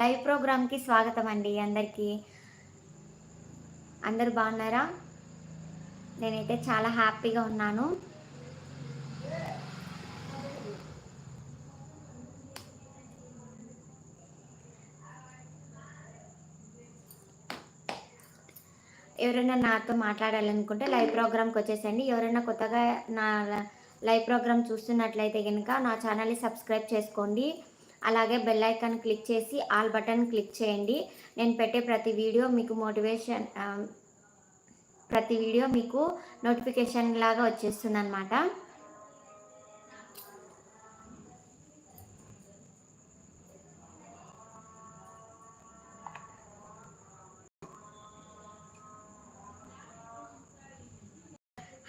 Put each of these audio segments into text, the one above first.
Live ప్రోగ్రామ్కి స్వాగతం అండి అందరికీ. అందరు బాగున్నారా? నేనైతే చాలా హ్యాపీగా ఉన్నాను. ఎవరైనా నాతో మాట్లాడాలనుకుంటే లైవ్ ప్రోగ్రామ్కి వచ్చేసండి ఎవరైనా కొత్తగా నా లైవ్ ప్రోగ్రామ్ చూస్తున్నట్లయితే కనుక నా ఛానల్ని సబ్స్క్రైబ్ చేసుకోండి. అలాగే బెల్ ఐకాన్ క్లిక్ చేసి ఆల్ బటన్ క్లిక్ చేయండి. నేను పెట్టే ప్రతి వీడియో మీకు మోటివేషన్ um, ప్రతి వీడియో మీకు నోటిఫికేషన్ లాగా వచ్చేస్తుంది అనమాట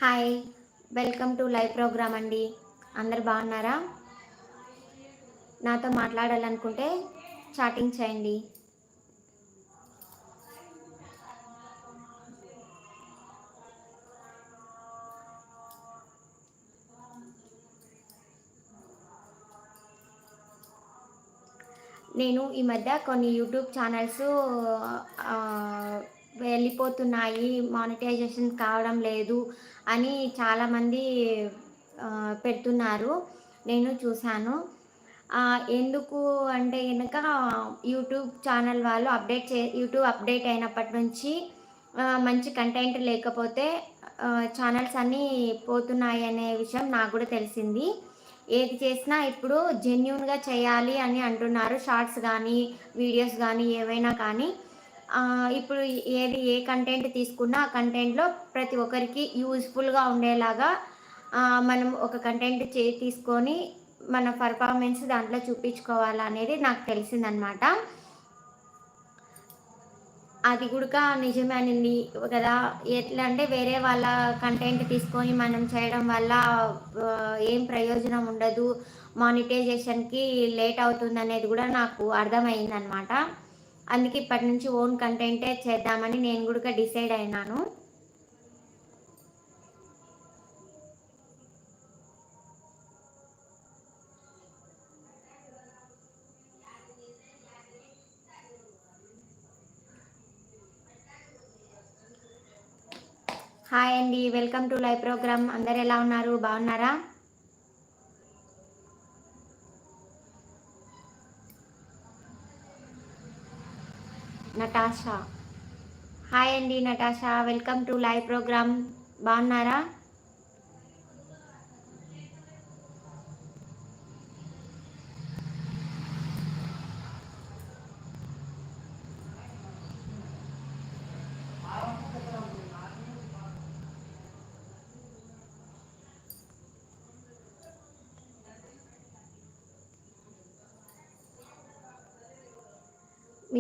hi welcome to live program అండి. అందరు బాగున్నారా? నాతో మాట్లాడాలనుకుంటే చాటింగ్ చేయండి. నేను ఈ మధ్య కొన్ని యూట్యూబ్ ఛానల్స్ వెళ్ళిపోతున్నాయి మానిటైజేషన్ కావడం లేదు అని చాలామంది పెడుతున్నారు. నేను చూశాను. ఎందుకు అంటే కనుక యూట్యూబ్ ఛానల్ వాళ్ళు అప్డేట్ చే యూట్యూబ్ అప్డేట్ అయినప్పటి నుంచి మంచి కంటెంట్ లేకపోతే ఛానల్స్ అన్నీ పోతున్నాయి అనే విషయం నాకు కూడా తెలిసింది. ఏది చేసినా ఇప్పుడు జెన్యున్గా చేయాలి అని అంటున్నారు. షార్ట్స్ కానీ వీడియోస్ కానీ ఏవైనా కానీ ఇప్పుడు ఏది ఏ కంటెంట్ తీసుకున్నా ఆ కంటెంట్లో ప్రతి ఒక్కరికి యూజ్ఫుల్గా ఉండేలాగా మనం ఒక కంటెంట్ చే తీసుకొని మన పర్ఫార్మెన్స్ దాంట్లో చూపించుకోవాలనేది నాకు తెలిసిందనమాట అది కూడా నిజమేనండి. కదా ఎట్లా అంటే వేరే వాళ్ళ కంటెంట్ తీసుకొని మనం చేయడం వల్ల ఏం ప్రయోజనం ఉండదు. మానిటైజేషన్కి లేట్ అవుతుంది అనేది కూడా నాకు అర్థమైందనమాట అందుకే ఇప్పటి నుంచి ఓన్ కంటెంటే చేద్దామని నేను కూడా డిసైడ్ అయినాను. హాయ్ అండి వెల్కమ్ టు లైవ్ ప్రోగ్రామ్. అందరు ఎలా ఉన్నారు? బాగున్నారా? నటాషా. హాయ్ అండి Natasha. Welcome to live program. బాగున్నారా?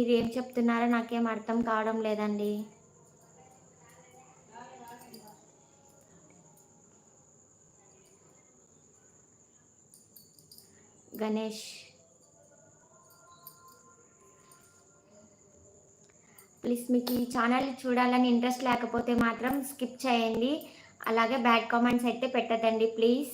మీరు ఏం చెప్తున్నారో నాకేం అర్థం కావడం లేదండి. గణేష్. ప్లీజ్ మీకు ఈ ఛానల్ చూడాలని ఇంట్రెస్ట్ లేకపోతే మాత్రం స్కిప్ చేయండి. అలాగే బ్యాడ్ కామెంట్స్ అయితే పెట్టదండి ప్లీజ్.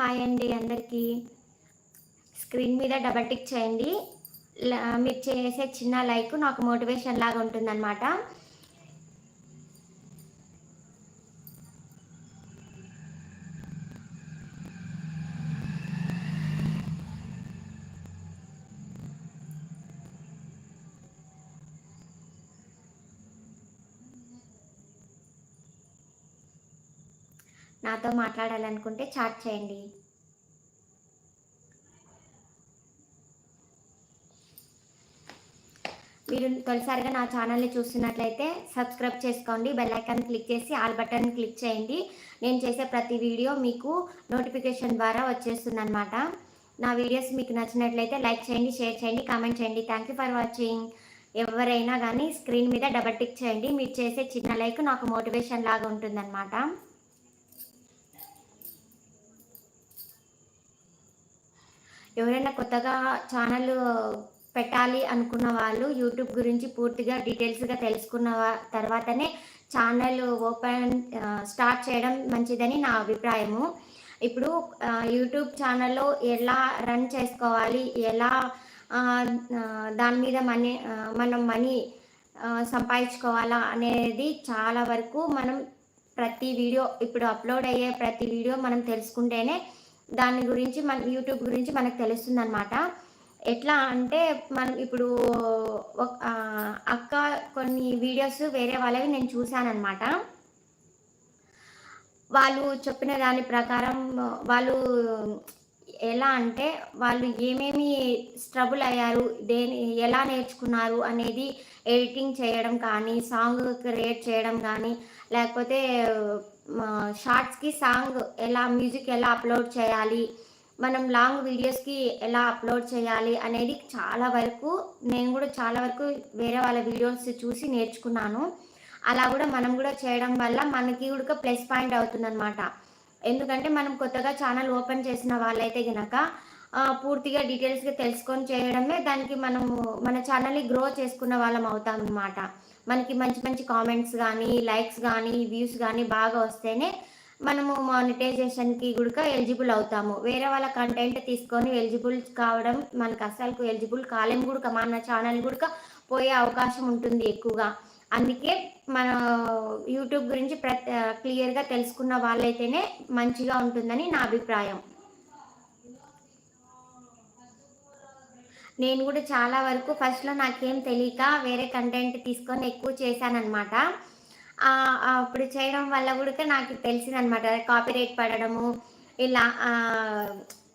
హాయ్ అండి అందరికీ. స్క్రీన్ మీద డబల్ టిక్ చేయండి. మీరు చేసే చిన్న లైక్ నాకు మోటివేషన్ లాగా ఉంటుందన్నమాట. నాతో మాట్లాడాలనుకుంటే చాట్ చేయండి. మీరు తొలిసారిగా నా ఛానల్ని చూస్తున్నట్లయితే సబ్స్క్రైబ్ చేసుకోండి బెల్ ఐకాన్ క్లిక్ చేసి ఆల్ బటన్ క్లిక్ చేయండి. నేను చేసే ప్రతి వీడియో మీకు నోటిఫికేషన్ ద్వారా వచ్చేస్తుంది అనమాట నా వీడియోస్ మీకు నచ్చినట్లయితే లైక్ చేయండి షేర్ చేయండి కామెంట్ చేయండి. థ్యాంక్ యూ ఫర్ వాచింగ్ ఎవరైనా కానీ స్క్రీన్ మీద డబల్ టిక్ చేయండి. మీరు చేసే చిన్న లైక్ నాకు మోటివేషన్ లాగా ఉంటుందన్నమాట. ఎవరైనా కొత్తగా ఛానల్ పెట్టాలి అనుకున్న వాళ్ళు యూట్యూబ్ గురించి పూర్తిగా డీటెయిల్స్గా తెలుసుకున్న తర్వాతనే ఛానల్ ఓపెన్ స్టార్ట్ చేయడం మంచిదని నా అభిప్రాయము. ఇప్పుడు యూట్యూబ్ ఛానల్లో ఎలా రన్ చేసుకోవాలి ఎలా దాని మీద మనీ మనం మనీ సంపాదించుకోవాలా అనేది చాలా వరకు మనం ప్రతి వీడియో ఇప్పుడు అప్లోడ్ అయ్యే ప్రతి వీడియో మనం తెలుసుకుంటేనే దాని గురించి మన యూట్యూబ్ గురించి మనకు తెలుస్తుంది అనమాట ఎట్లా అంటే మనం ఇప్పుడు అక్క కొన్ని వీడియోస్ వేరే వాళ్ళవి నేను చూశానమాట వాళ్ళు చెప్పిన దాని ప్రకారం వాళ్ళు ఎలా అంటే వాళ్ళు ఏమేమి స్ట్రగుల్ అయ్యారు దేని ఎలా నేర్చుకున్నారు అనేది ఎడిటింగ్ చేయడం కానీ సాంగ్ క్రియేట్ చేయడం కానీ లేకపోతే షార్ట్స్కి సాంగ్ ఎలా మ్యూజిక్ ఎలా అప్లోడ్ చేయాలి మనం లాంగ్ వీడియోస్కి ఎలా అప్లోడ్ చేయాలి అనేది చాలా వరకు నేను కూడా చాలా వరకు వేరే వాళ్ళ వీడియోస్ చూసి నేర్చుకున్నాను. అలా కూడా మనం కూడా చేయడం వల్ల మనకి కూడా ప్లస్ పాయింట్ అవుతుందన్నమాట. ఎందుకంటే మనం కొత్తగా ఛానల్ ఓపెన్ చేసిన వాళ్ళైతే కనుక పూర్తిగా డీటెయిల్స్గా తెలుసుకొని చేయడమే దానికి మనము మన ఛానల్ని గ్రో చేసుకున్న వాళ్ళం అవుతాం అనమాట మనకి మంచి మంచి కామెంట్స్ కానీ లైక్స్ కానీ వ్యూస్ కానీ బాగా వస్తేనే మనము మానిటైజేషన్కి కూడా ఎలిజిబుల్ అవుతాము. వేరే వాళ్ళ కంటెంట్ తీసుకొని ఎలిజిబుల్ కావడం మనకు అసలు ఎలిజిబుల్ కాలేం కూడా మన ఛానల్ కూడా పోయే అవకాశం ఉంటుంది ఎక్కువగా. అందుకే మన యూట్యూబ్ గురించి ప్ర క్లియర్గా తెలుసుకున్న వాళ్ళైతేనే మంచిగా ఉంటుందని నా అభిప్రాయం. నేను కూడా చాలా వరకు ఫస్ట్లో నాకేం తెలియక వేరే కంటెంట్ తీసుకొని ఎక్కువ చేశానమాట అప్పుడు చేయడం వల్ల కూడా నాకు తెలిసిందనమాట కాపీరైట్ పడడము ఇలా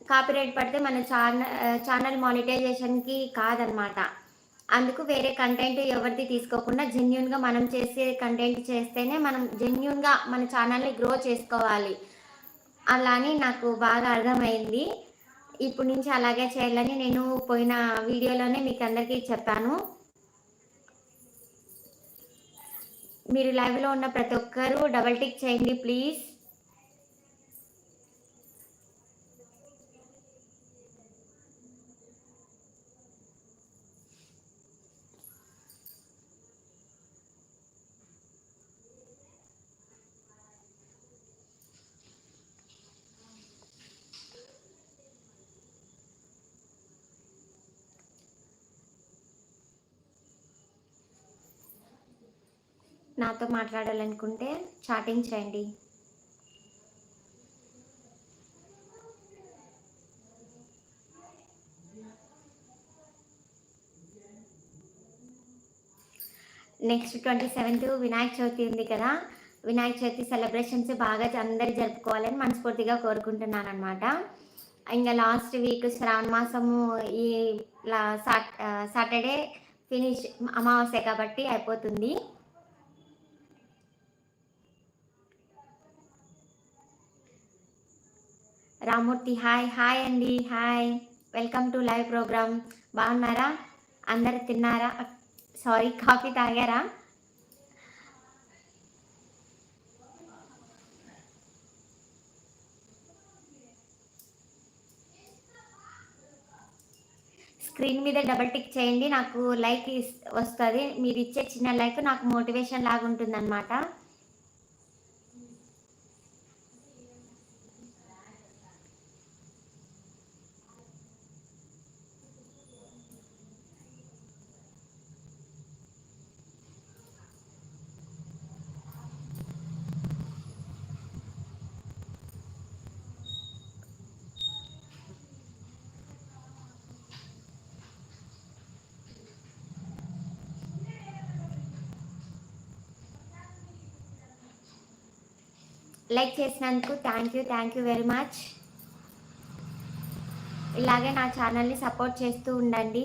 కాపీరైట్ పడితే మన ఛానల్ ఛానల్ మానిటైజేషన్కి కాదనమాట అందుకు వేరే కంటెంట్ ఎవరిది తీసుకోకుండా జెన్యున్గా మనం చేసే కంటెంట్ చేస్తేనే మనం జెన్యున్గా మన ఛానల్ని గ్రో చేసుకోవాలి. అలా అని నాకు బాగా అర్థమైంది. ఇప్పటి నుంచి అలాగే చేయాలని నేను పోయిన వీడియోలోనే మీకు అందరికీ చెప్పాను. మీరు లైవ్లో ఉన్న ప్రతి ఒక్కరూ డబల్ టిక్ చేయండి ప్లీజ్. నాతో మాట్లాడాలనుకుంటే చాటింగ్ చేయండి. Next twenty seventh Vinayaka Chavithi ఉంది కదా. వినాయక చవితి సెలబ్రేషన్స్ బాగా అందరు జరుపుకోవాలని మనస్ఫూర్తిగా కోరుకుంటున్నాను అనమాట ఇంకా లాస్ట్ వీక్ శ్రావణ మాసము ఈ సాటర్డే ఫినిష్ అమావాస్య కాబట్టి అయిపోతుంది. రామూర్తి హాయ్ హాయ్ అండి hi. Welcome to live program. బాగున్నారా? అందరు తిన్నారా? సారీ కాఫీ తాగారా? స్క్రీన్ మీద డబల్ టిక్ చేయండి నాకు లైక్ వస్తుంది. మీరు ఇచ్చే చిన్న లైక్ నాకు మోటివేషన్ లాగా ఉంటుంది అనమాట లైక్ చేసినందుకు thank you thank you very much ఇలాగే నా ఛానల్ని సపోర్ట్ చేస్తూ ఉండండి.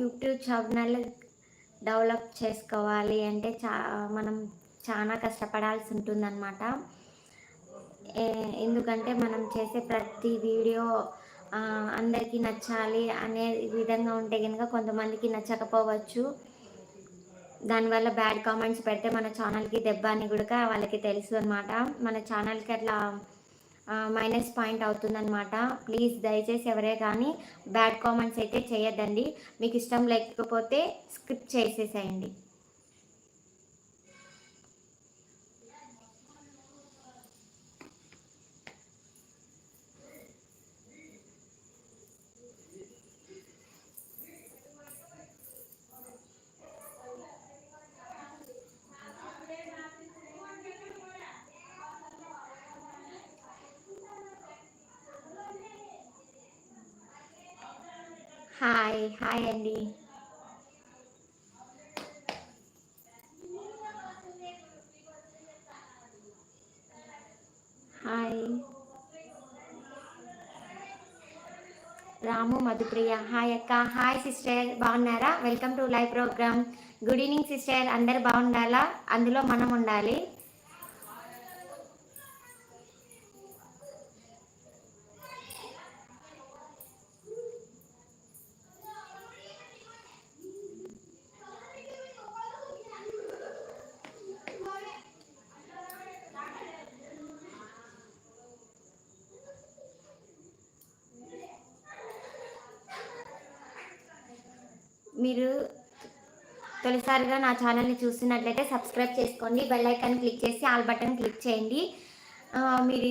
యూట్యూబ్ ఛానల్ డెవలప్ చేసుకోవాలి అంటే చా మనం చాలా కష్టపడాల్సి ఉంటుందన్నమాట. ఎందుకంటే మనం చేసే ప్రతి వీడియో అందరికీ నచ్చాలి అనే విధంగా ఉంటే కనుక కొంతమందికి నచ్చకపోవచ్చు. దానివల్ల బ్యాడ్ కామెంట్స్ పెడితే మన ఛానల్కి దెబ్బ అని కూడా వాళ్ళకి తెలుసు అనమాట మన ఛానల్కి అట్లా మైనస్ పాయింట్ అవుతుందన్నమాట. ప్లీజ్ దయచేసి ఎవరే కానీ బ్యాడ్ కామెంట్స్ అయితే చేయొద్దండి. మీకు ఇష్టం లేకపోతే స్కిప్ చేసేసేయండి. హాయ్ హాయ్ అండి. హాయ్. రాము మధుప్రియ హాయ్ అక్క. హాయ్ సిస్టర్ బాగున్నారా? Welcome to live program. Good evening sister అందరు బాగుండాలా? అందులో మనం ఉండాలి. మీరు తొలిసారిగా నా ఛానల్ని చూస్తున్నట్లయితే సబ్స్క్రైబ్ చేసుకోండి. బెల్ ఐకాన్ క్లిక్ చేసి ఆల్ బటన్ క్లిక్ చేయండి. మీరు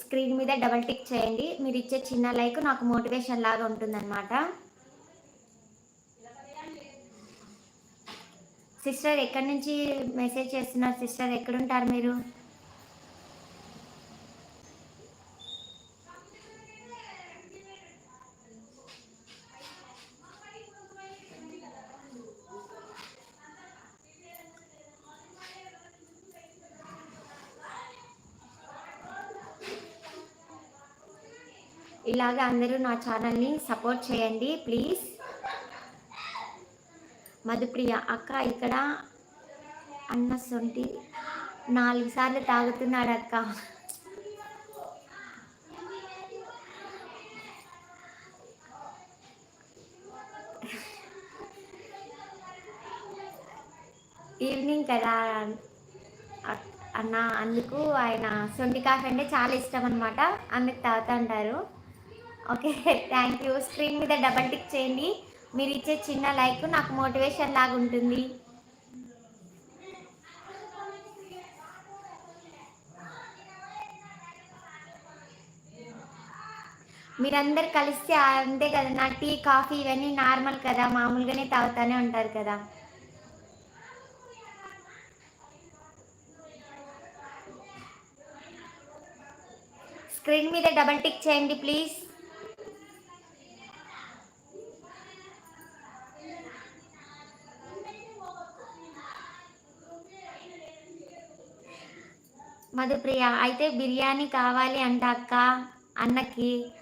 స్క్రీన్ మీద డబల్ టిక్ చేయండి. మీరు ఇచ్చే చిన్న లైక్ నాకు మోటివేషన్ లాగా ఉంటుందన్నమాట. సిస్టర్ ఎక్కడి నుంచి మెసేజ్ చేస్తున్నారు? సిస్టర్ ఎక్కడుంటారు మీరు? ఇలాగ అందరూ నా ఛానల్ని సపోర్ట్ చేయండి ప్లీజ్. మధుప్రియ అక్క ఇక్కడ అన్న సొంటి నాలుగు సార్లు తాగుతున్నాడు అక్క. ఈవినింగ్ కదా అన్న అందుకు ఆయన సొంటి కాఫీ అంటే చాలా ఇష్టం అనమాట అందుకు తాగుతుంటారు ఓకే థ్యాంక్ యూ స్క్రీన్ మీద డబల్ టిక్ చేయండి. మీరు ఇచ్చే చిన్న లైక్ నాకు మోటివేషన్ లాగా ఉంటుంది. మీరందరు కలిస్తే అంతే కదా నా టీ కాఫీ ఇవన్నీ నార్మల్ కదా మామూలుగానే తాగుతానే ఉంటారు కదా. స్క్రీన్ మీద డబల్ టిక్ చేయండి ప్లీజ్ మధుప్రియ అయితే బిర్యానీ కావాలి అంట అక్క అన్నకి.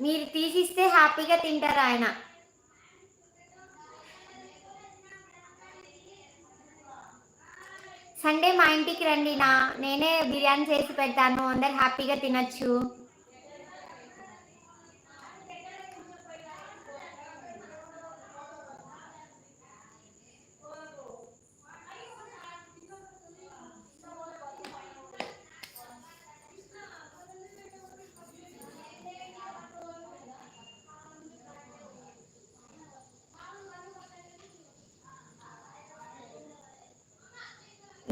మీరు తీసిస్తే హ్యాపీగా తింటారు ఆయన. సండే మా ఇంటికి రండి నా. నేనే బిర్యానీ చేసి పెడతాను. అందరు హ్యాపీగా తినచ్చు.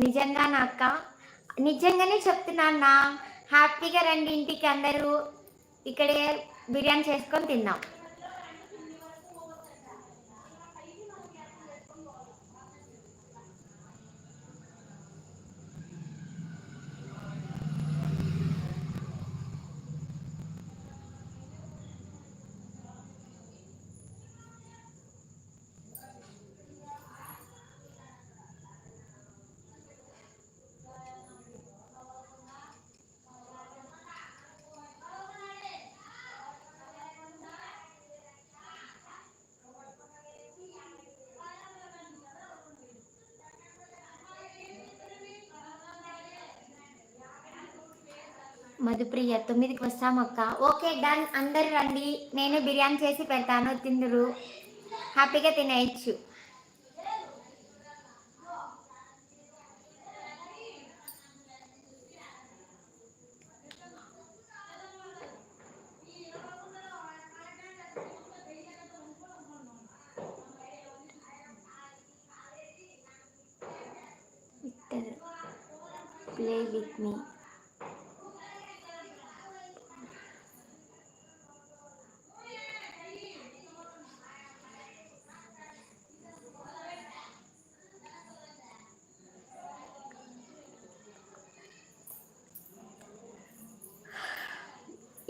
నిజంగా అక్క? నిజంగానే చెప్తున్నాను హ్యాపీగా రండి ఇంటికి అందరూ. ఇక్కడే బిర్యానీ చేసుకొని తిందాం. మధుప్రియ తొమ్మిదికి వస్తాం అక్క. Okay done. అందరు రండి. నేను బిర్యానీ చేసి పెడతాను. తిందురు. హ్యాపీగా తినేయచ్చు.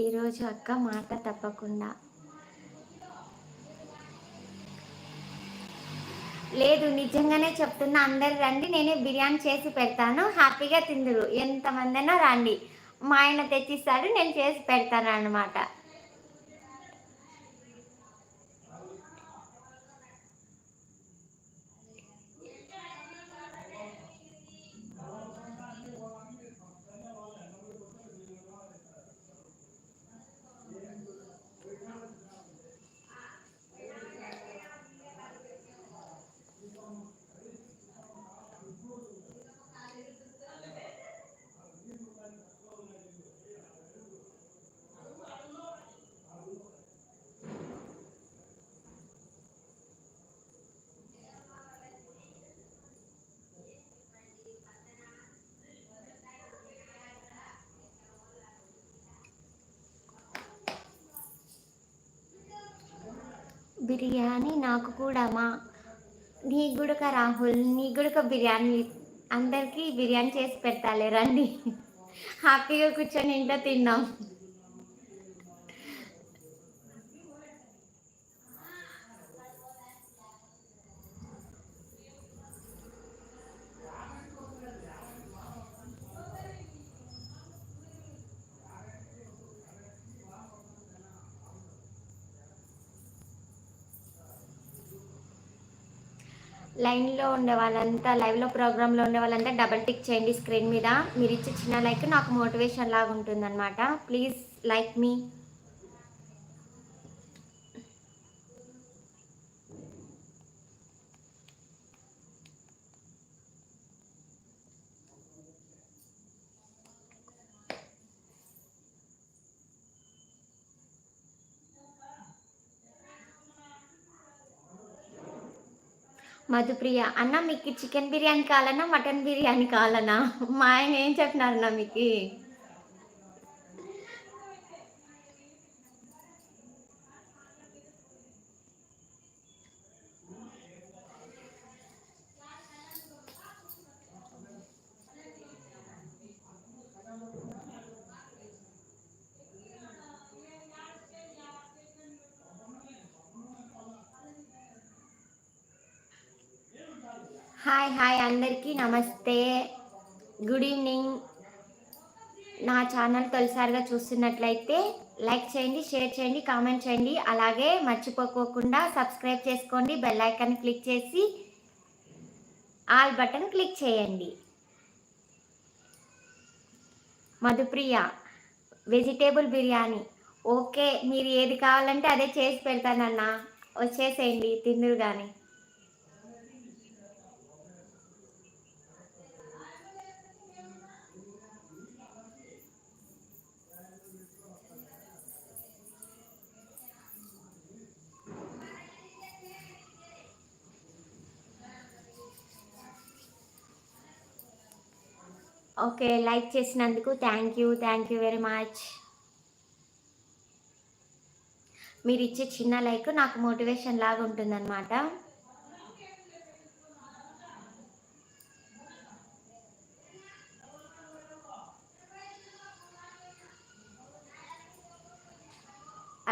ఈరోజు అక్క మాట తప్పకుండా. లేదు నిజంగానే చెప్తున్నా. అందరు రండి నేనే బిర్యానీ చేసి పెడతాను. హ్యాపీగా తిందురు. ఎంతమందైనా రండి. మా ఆయన తెచ్చిస్తాడు నేను చేసి పెడతాను అన్నమాట బిర్యానీ నాకు కూడా మా నీ గుడక రాహుల్ నీ గుడక బిర్యానీ. అందరికీ బిర్యానీ చేసి పెడతాలే రండి. హ్యాపీగా కూర్చొని ఇంట్లో తిన్నాం. లైన్లో ఉండే వాళ్ళంతా లైవ్లో ప్రోగ్రాంలో ఉండే వాళ్ళంతా డబల్ టిక్ చేయండి స్క్రీన్ మీద. మీరు ఇచ్చే చిన్న లైక్ నాకు మోటివేషన్ లాగా ఉంటుందన్నమాట. ప్లీజ్ లైక్ మీ మధుప్రియ అన్న మీకు చికెన్ బిర్యానీ కావాలన్నా మటన్ బిర్యానీ కావాలన్నా? మా ఆయన ఏం చెప్పినారన్నా మీకు? హాయ్ హాయ్ అందరికీ నమస్తే. గుడ్ ఈవినింగ్ నా ఛానల్ తొలిసారిగా చూస్తున్నట్లయితే లైక్ చేయండి షేర్ చేయండి కామెంట్ చేయండి. అలాగే మర్చిపోకోకుండా సబ్స్క్రైబ్ చేసుకోండి బెల్ ఐకాన్ క్లిక్ చేసి ఆల్ బటన్ క్లిక్ చేయండి. మధుప్రియ వెజిటేబుల్ బిర్యానీ. ఓకే మీరు ఏది కావాలంటే అదే చేసి పెడతానన్నా. వచ్చేసేయండి తిందురు కానీ ఓకే లైక్ చేసినందుకు thank you thank you very much. మీరు ఇచ్చే చిన్న లైక్ నాకు మోటివేషన్ లాగా ఉంటుందన్నమాట.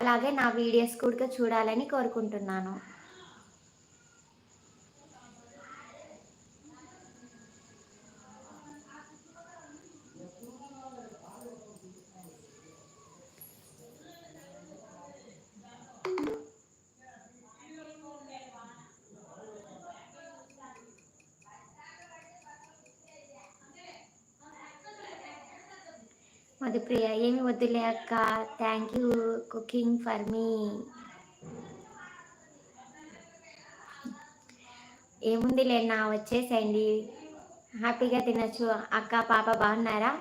అలాగే నా వీడియోస్ కూడా చూడాలని కోరుకుంటున్నాను. మధుప్రియ ఏమి వద్దులే అక్క. Thank you cooking for me ఏముంది లేనా వచ్చేసేయండి. హ్యాపీగా తినచ్చు. అక్క పాప బాగున్నారా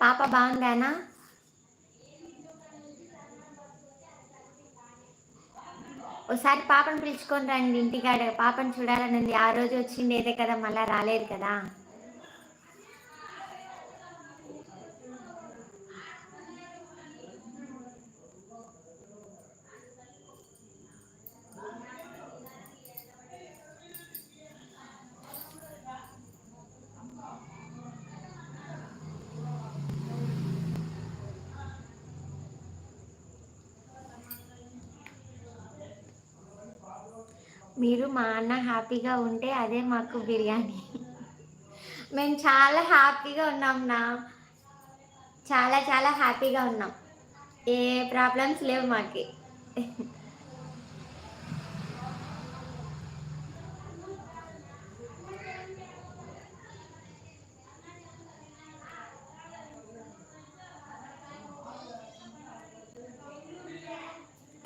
పాప బాగుందానా? ఒకసారి పాపను పిలుచుకొని రండి ఇంటికాడ. పాపను చూడాలని ఉంది. ఆ రోజు వచ్చిండేదే కదా మళ్ళీ రాలేదు కదా. మీరు మా అన్న హ్యాపీగా ఉంటే అదే మాకు బిర్యానీ. మేము చాలా హ్యాపీగా ఉన్నాం నా. చాలా చాలా హ్యాపీగా ఉన్నాం. ఏ ప్రాబ్లమ్స్ లేవు మాకి.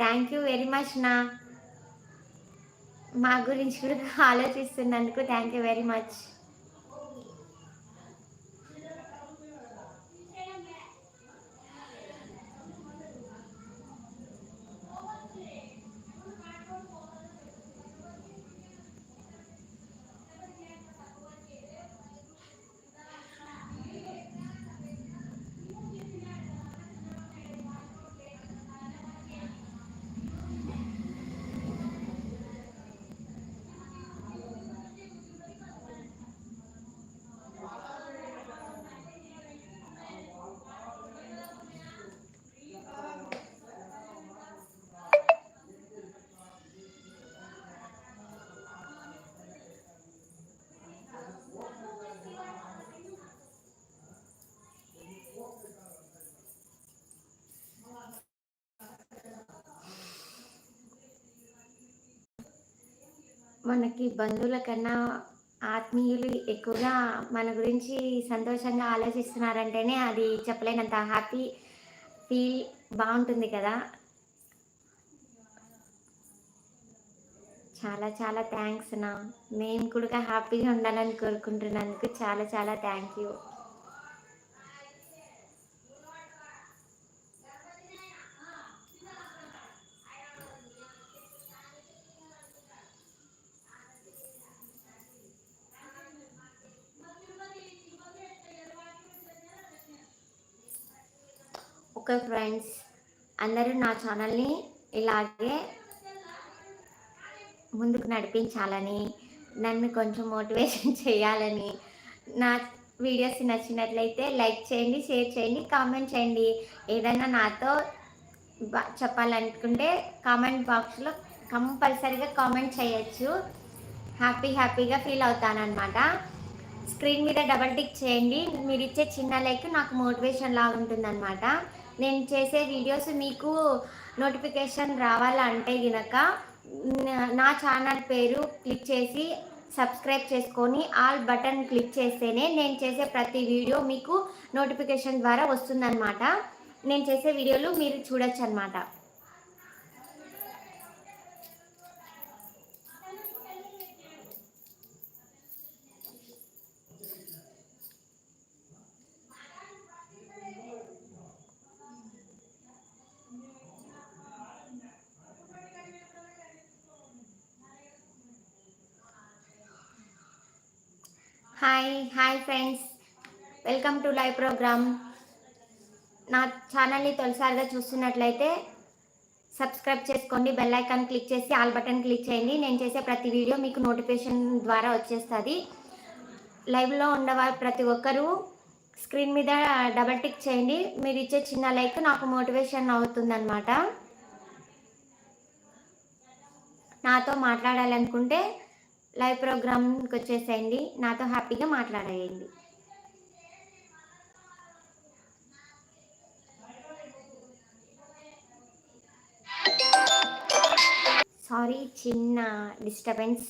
థ్యాంక్ యూ వెరీ మచ్ నా. మా గురించి కూడా ఆలోచిస్తున్నందుకు థ్యాంక్ యూ వెరీ మచ్ మనకి బంధువుల కన్నా ఆత్మీయులు ఎక్కువగా మన గురించి సంతోషంగా ఆలోచిస్తున్నారంటేనే అది చెప్పలేనంత హ్యాపీ ఫీల్ బాగుంటుంది కదా. చాలా చాలా థ్యాంక్స్ నా మేము కూడా హ్యాపీగా ఉండాలని కోరుకుంటున్నందుకు చాలా చాలా థ్యాంక్ యూ ఓకే ఫ్రెండ్స్. అందరూ నా ఛానల్ని ఇలాగే ముందుకు నడిపించాలని నన్ను కొంచెం మోటివేషన్ చేయాలని నా వీడియోస్ నచ్చినట్లయితే లైక్ చేయండి షేర్ చేయండి కామెంట్ చేయండి. ఏదైనా నాతో బా- చెప్పాలనుకుంటే కామెంట్ బాక్స్లో కంపల్సరీగా కామెంట్ చేయొచ్చు. హ్యాపీ హ్యాపీగా ఫీల్ అవుతానమాట స్క్రీన్ మీద డబల్ టిక్ చేయండి. మీరు ఇచ్చే చిన్న లైక్ నాకు మోటివేషన్ లాగా ఉంటుందన్నమాట. నేను చేసే వీడియోస్ మీకు నోటిఫికేషన్ రావాలంటే గినక నా- ఛానల్ పేరు క్లిక్ చేసి సబ్స్క్రైబ్ చేసుకొని ఆల్ బటన్ క్లిక్ చేస్తేనే నేను చేసే ప్రతి వీడియో మీకు నోటిఫికేషన్ ద్వారా వస్తుందన్నమాట. నేను చేసే వీడియోలు మీరు చూడొచ్చు అనమాట hi friends. Welcome to live program. నా ఛానల్ని తొలిసారిగా చూస్తున్నట్లయితే సబ్స్క్రైబ్ చేసుకోండి బెల్ ఐకాన్ క్లిక్ చేసి ఆల్ బటన్ క్లిక్ చేయండి. నేను చేసే ప్రతి వీడియో మీకు నోటిఫికేషన్ ద్వారా వచ్చేస్తుంది. లైవ్లో ఉన్నవారు ప్రతి ఒక్కరూ స్క్రీన్ మీద డబల్ టిక్ చేయండి. మీరు ఇచ్చే చిన్న లైక్ నాకు మోటివేషన్ అవుతుందన్నమాట. నాతో మాట్లాడాలనుకుంటే లైవ్ ప్రోగ్రామ్కి వచ్చేసేయండి. నాతో హ్యాపీగా మాట్లాడేయండి. సారీ చిన్న డిస్టర్బెన్స్.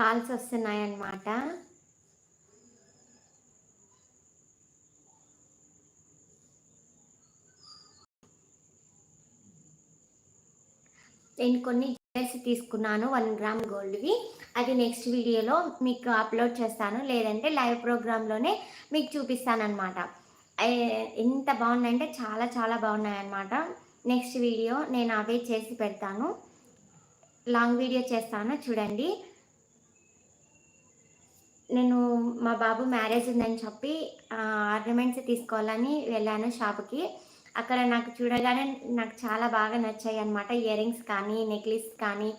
కాల్స్ వస్తున్నాయన్నమాట. నేను కొన్ని జ్యువెలర్స్ తీసుకున్నాను వన్ గ్రామ్ గోల్డ్వి. అది నెక్స్ట్ వీడియోలో మీకు అప్లోడ్ చేస్తాను. లేదంటే లైవ్ ప్రోగ్రాంలోనే మీకు చూపిస్తాను ఎంత బాగున్నాయంటే చాలా చాలా బాగున్నాయన్నమాట. నెక్స్ట్ వీడియో నేను అవే చేసి పెడతాను. లాంగ్ వీడియో చేస్తాను చూడండి. నేను మా బాబు మ్యారేజ్ ఉందని చెప్పి ఆర్నమెంట్స్ తీసుకోవాలని వెళ్ళాను షాప్కి. అక్కడ నాకు చూడగానే నాకు చాలా బాగా నచ్చాయి అనమాట ఇయర్ రింగ్స్ కానీ నెక్లెస్ కానీ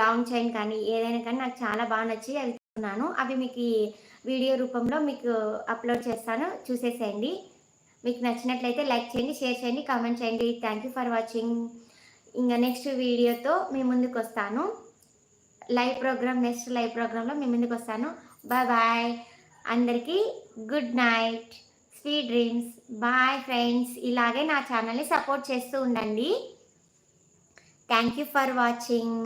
లాంగ్ చైన్ కానీ ఏదైనా కానీ నాకు చాలా బాగా నచ్చి అవి తీసుకున్నాను. అవి మీకు వీడియో రూపంలో మీకు అప్లోడ్ చేస్తాను. చూసేసేయండి. మీకు నచ్చినట్లయితే లైక్ చేయండి షేర్ చేయండి కామెంట్ చేయండి. థ్యాంక్ యూ ఫర్ వాచింగ్ ఇంకా నెక్స్ట్ వీడియోతో మీ ముందుకు వస్తాను. లైవ్ ప్రోగ్రామ్ నెక్స్ట్ లైవ్ ప్రోగ్రాంలో మీ ముందుకు వస్తాను. బాయ్ బాయ్ అందరికీ good night sweet dreams bye friends ఇలాగే నా ఛానల్ని సపోర్ట్ చేస్తూ ఉండండి. Thank you for watching